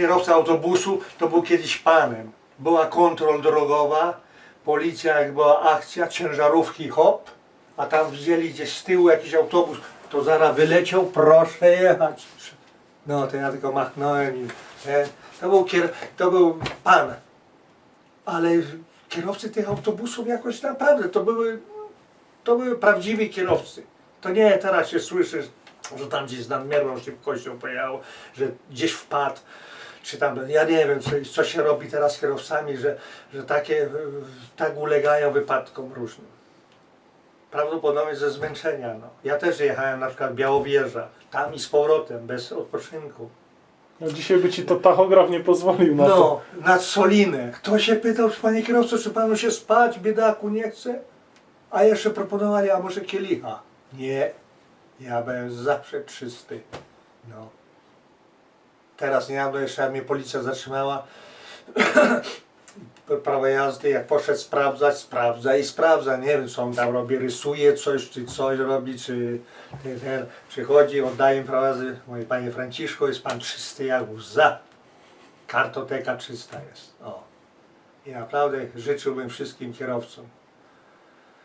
kierowca autobusu to był kiedyś panem. Była kontrol drogowa, policja, jak była akcja, ciężarówki hop, a tam widzieli gdzieś z tyłu jakiś autobus, to zaraz wyleciał, proszę jechać. No to ja tylko machnąłem i to, był kier, to był pan. Ale kierowcy tych autobusów jakoś naprawdę to były, to były prawdziwi kierowcy. To nie teraz się słyszy, że tam gdzieś z nadmierną szybkością pojechał, że gdzieś wpadł, czy tam, ja nie wiem, co, co się robi teraz z kierowcami, że, że takie, tak ulegają wypadkom różnym. Prawdopodobnie ze zmęczenia. No. Ja też jechałem na przykład Białowieża, tam i z powrotem, bez odpoczynku. No dzisiaj by ci to tachograf nie pozwolił na to. No, nad Solinę. Kto się pytał, panie kierowco, czy panu się spać, biedaku, nie chce? A jeszcze proponowali, a może kielicha. Nie, ja byłem zawsze czysty. No. Teraz nie wiem, jeszcze mnie policja zatrzymała, prawo jazdy, jak poszedł sprawdzać, sprawdza i sprawdza, nie wiem co on tam robi, rysuje coś, czy coś robi, czy ten, przychodzi, oddaje mi prawo jazdy, mówi panie Franciszku, jest pan czysty jak łza, kartoteka czysta jest, o. I naprawdę życzyłbym wszystkim kierowcom,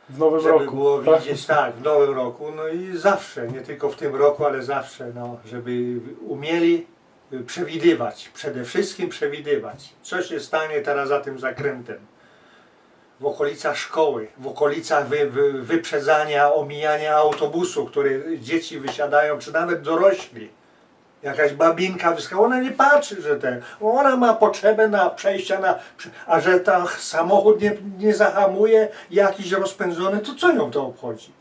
W nowym żeby roku. było tak? widzieć, tak, w nowym roku, no i zawsze, nie tylko w tym roku, ale zawsze, no, żeby umieli przewidywać, przede wszystkim przewidywać, co się stanie teraz za tym zakrętem. W okolicach szkoły, w okolicach wy, wy, wyprzedzania, omijania autobusu, które dzieci wysiadają, czy nawet dorośli. Jakaś babinka wyskała, ona nie patrzy, że ten, ona ma potrzebę na przejścia, na, a że ta samochód nie, nie zahamuje, jakiś rozpędzony, to co ją to obchodzi?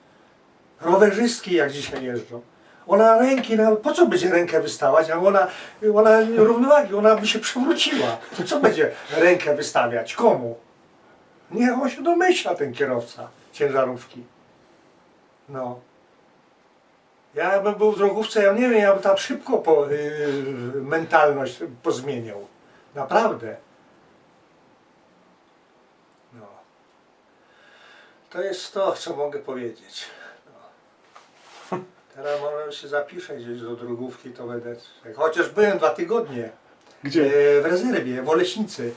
Rowerzystki jak dzisiaj jeżdżą. Ona ręki, na, po co będzie rękę wystawać? A ona, ona równowagi, ona by się przewróciła. To co będzie rękę wystawiać? Komu? Nie, on się domyśla, ten kierowca ciężarówki. No. Ja bym był w drogówce, ja nie wiem, ja bym tam szybko po, yy, mentalność pozmieniał. Naprawdę. No. To jest to, co mogę powiedzieć. No. Teraz może się zapiszę gdzieś do drogówki, to będę... Chociaż byłem dwa tygodnie Gdzie? e, w rezerwie, w Oleśnicy.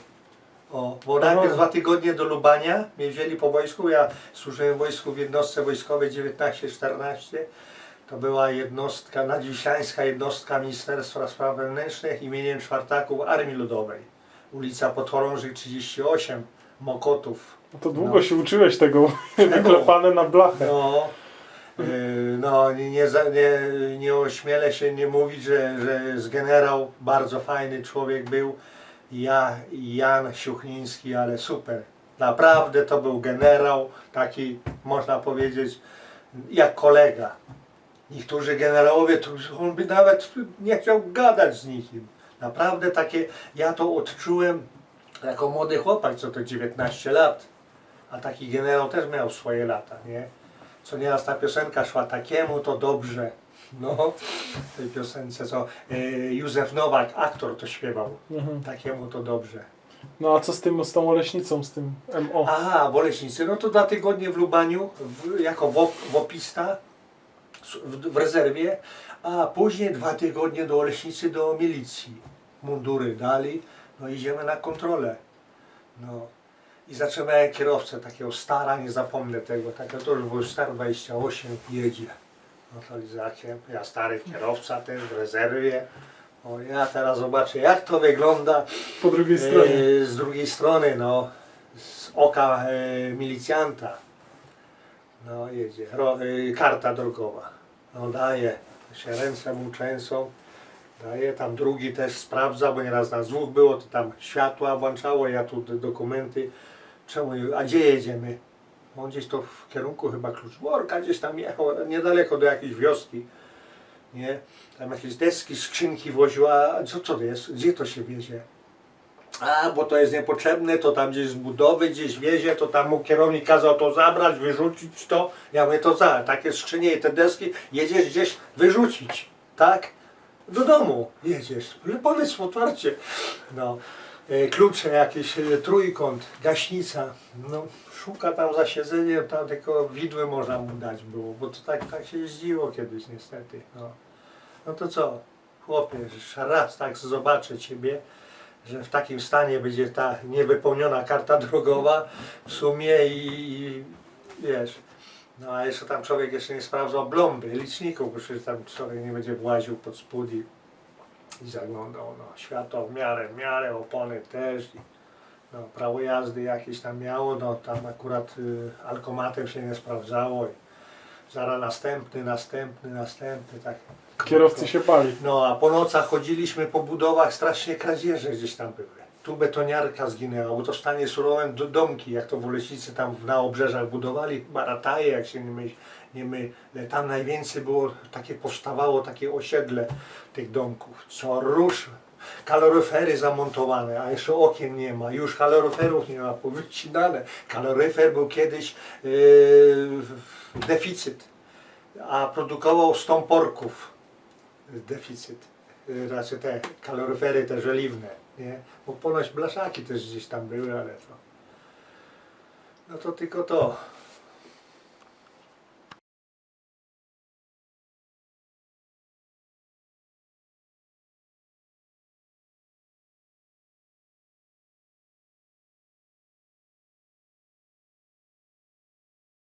O, bo najpierw Aha. dwa tygodnie do Lubania mnie wzięli po wojsku. Ja służyłem w wojsku w jednostce wojskowej 19-14. To była jednostka, nadwiślańska jednostka Ministerstwa Spraw Wewnętrznych imieniem Czwartaków Armii Ludowej. Ulica Podchorążych 38, Mokotów. No to długo no. się uczyłeś tego, wyklepane na blachę. No, no nie, nie, za- nie, nie ośmielę się nie mówić, że, że jest generał, bardzo fajny człowiek był. Ja, Jan Siuchniński, ale super. Naprawdę to był generał, taki można powiedzieć jak kolega. Niektórzy generałowie, to on by nawet nie chciał gadać z nikim. Naprawdę takie, ja to odczułem jako młody chłopak, co to 19 lat. A taki generał też miał swoje lata, nie? Co nieraz ta piosenka szła takiemu to dobrze. No, w tej piosence, co e, Józef Nowak, aktor to śpiewał. Mhm. Takiemu to dobrze. No a co z tym, z tą oleśnicą, z tym MO? Aha, Boleśnicy, no to dwa tygodnie w Lubaniu, w, jako wop, wopista w, w rezerwie, a później dwa tygodnie do Oleśnicy, do milicji. Mundury dali, no idziemy na kontrolę. No. I zatrzymałem kierowcę, takiego stara, nie zapomnę tego, takiego to już był star 28, jedzie motoryzakiem. Ja stary kierowca też w rezerwie. O, ja teraz zobaczę jak to wygląda Po drugiej stronie. E, z drugiej strony, no, z oka e, milicjanta. No, jedzie. Ro, e, karta drogowa. No, daje. Się ręce mu trzęsą. Daje. Tam drugi też sprawdza, bo nieraz nas dwóch było, to tam światła włączało, ja tu dokumenty. Czemu? A gdzie jedziemy? On gdzieś to w kierunku chyba Kluczborka gdzieś tam jechał, niedaleko do jakiejś wioski. Nie? Tam jakieś deski, skrzynki woziła. A co to jest? Gdzie to się wiezie? A, bo to jest niepotrzebne, to tam gdzieś z budowy gdzieś wiezie, to tam mu kierownik kazał to zabrać, wyrzucić to. Ja mówię, to za, takie skrzynie i te deski jedziesz gdzieś wyrzucić, tak? Do domu jedziesz, powiedz otwarcie. No, klucze jakieś, e, trójkąt, gaśnica, no, szuka tam za siedzeniem, tam tylko widły można mu dać było, bo to tak, tak się jeździło kiedyś niestety, no. No to co? chłopie, raz tak zobaczę ciebie, że w takim stanie będzie ta niewypełniona karta drogowa w sumie i, i wiesz. No a jeszcze tam człowiek jeszcze nie sprawdzał blomby, liczników, bo przecież tam człowiek nie będzie właził pod spód i, i zaglądał. No, światło w miarę, w miarę, opony też. I, no, prawo jazdy jakieś tam miało, no tam akurat y, alkomatem się nie sprawdzało. I zaraz następny, następny, następny, tak. Kierowcy się bali. No a po nocach chodziliśmy po budowach, strasznie kradzieże gdzieś tam były. Tu betoniarka zginęła, bo to w stanie surowym do domki, jak to w tam na obrzeżach budowali, chyba rataje, jak się nie my, nie my. Tam najwięcej było, takie powstawało takie osiedle tych domków. Co rusz, kaloryfery zamontowane, a jeszcze okien nie ma, już kaloryferów nie ma, powycinane. Kaloryfer był kiedyś yy, deficyt, a produkował stąporków deficyt. Y, Znaczy te kaloryfery, te żeliwne, nie? Bo ponoć blaszaki też gdzieś tam były, ale to... No to tylko to.